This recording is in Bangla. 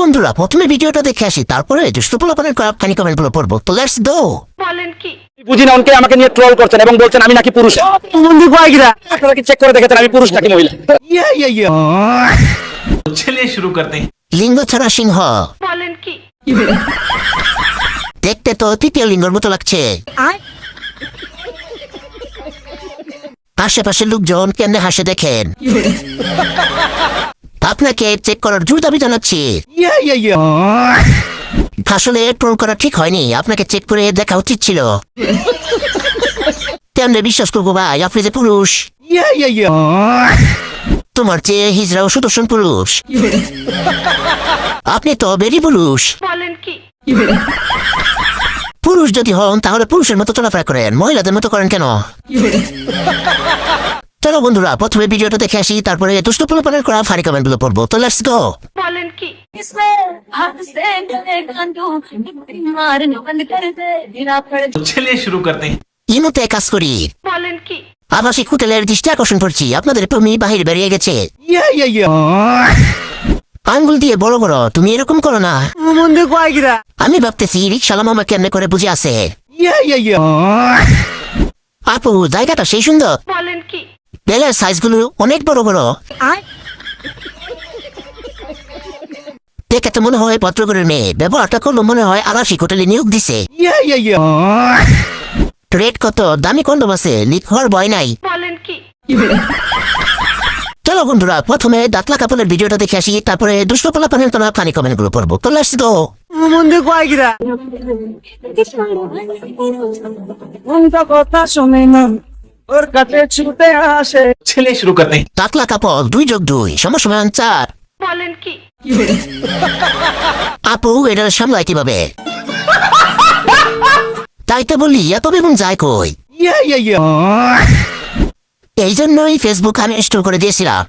বন্ধুরা প্রথমে ভিডিওটা দেখে আসি তারপরে দুষ্টপোলাপনের পড়ব। তো লেটস গো বলেন কি? বুঝি না অনেকে আমাকে নিয়ে ট্রোল করছেন এবং বলছেন আমি নাকি পুরুষ। বন্ধু কয়েকরা আপনারা কি চেক করে দেখেছেন আমি পুরুষ নাকি মহিলা? ইয়া ইয়া ইয়া। শুরু করতে। লিঙ্গ ছাড়া সিংহ। বলেন কি? দেখতে তো তৃতীয় লিঙ্গর মতো লাগছে। আশেপাশের লোকজন কেন হাসে দেখেন। আপনাকে চেক করার জোর দাবি জানাচ্ছি। আসলে ট্রোল করা ঠিক হয়নি আপনাকে চেক করে দেখা উচিত ছিল। তেমনি বিশ্বাস করব ভাই আপনি যে পুরুষ। তোমার চেয়ে হিজরাও সুদর্শন পুরুষ। আপনি তো বেরি পুরুষ। বলেন কি? পুরুষ যদি হন তাহলে পুরুষের মতো চলাফেরা করেন মহিলাদের মতো করেন কেন? চলো বন্ধুরা প্রথমে ভিডিওটা দেখে আসি তারপরে দুষ্ট প্রলোপনের করা ফানি কমেন্টগুলো পড়ব। তো লেটস গো বলেন কি? চলিয়ে শুরু করতে। ইনুতে কাজ করি। বলেন কি? আবাসিক হোটেলের দৃষ্টি আকর্ষণ করছি। আপনাদের প্রেমী বাহির বেরিয়ে গেছে। আঙ্গুল দিয়ে বড় বড় তুমি এরকম করো না। আমি ভাবতেছি রিক্সালাম আমাকে কেমনে করে বুঝে আছে। আপু জায়গাটা সেই সুন্দর। বলেন কি? বেলের সাইজগুলো অনেক বড় বড়। দেখে তো মনে হয় ভদ্রগরের মেয়ে ব্যবহারটা করল মনে হয় আবাসিক হোটেলে নিয়োগ দিছে। রেট কত? দামি কন্ডম আছে লিক হওয়ার ভয় নাই। চলো বন্ধুরা প্রথমে দাঁতলা কাপড়ের ভিডিওটা দেখে আসি তারপরে দুষ্ট পোলা পানের তোলা পানি কমেন্টগুলো পড়ব। তো গো উনকা কথা শুনে না। ওর কাছে ছুটে আসে। ছেলে শুরু টাকলা দুই যোগ দুই চার। বলেন কি? আপু এটা সামলায় কীভাবে? তাই তো বলি এত বেগুন যায় কই? এই জন্যই ফেসবুক আমি স্টোর করে দিয়েছিলাম।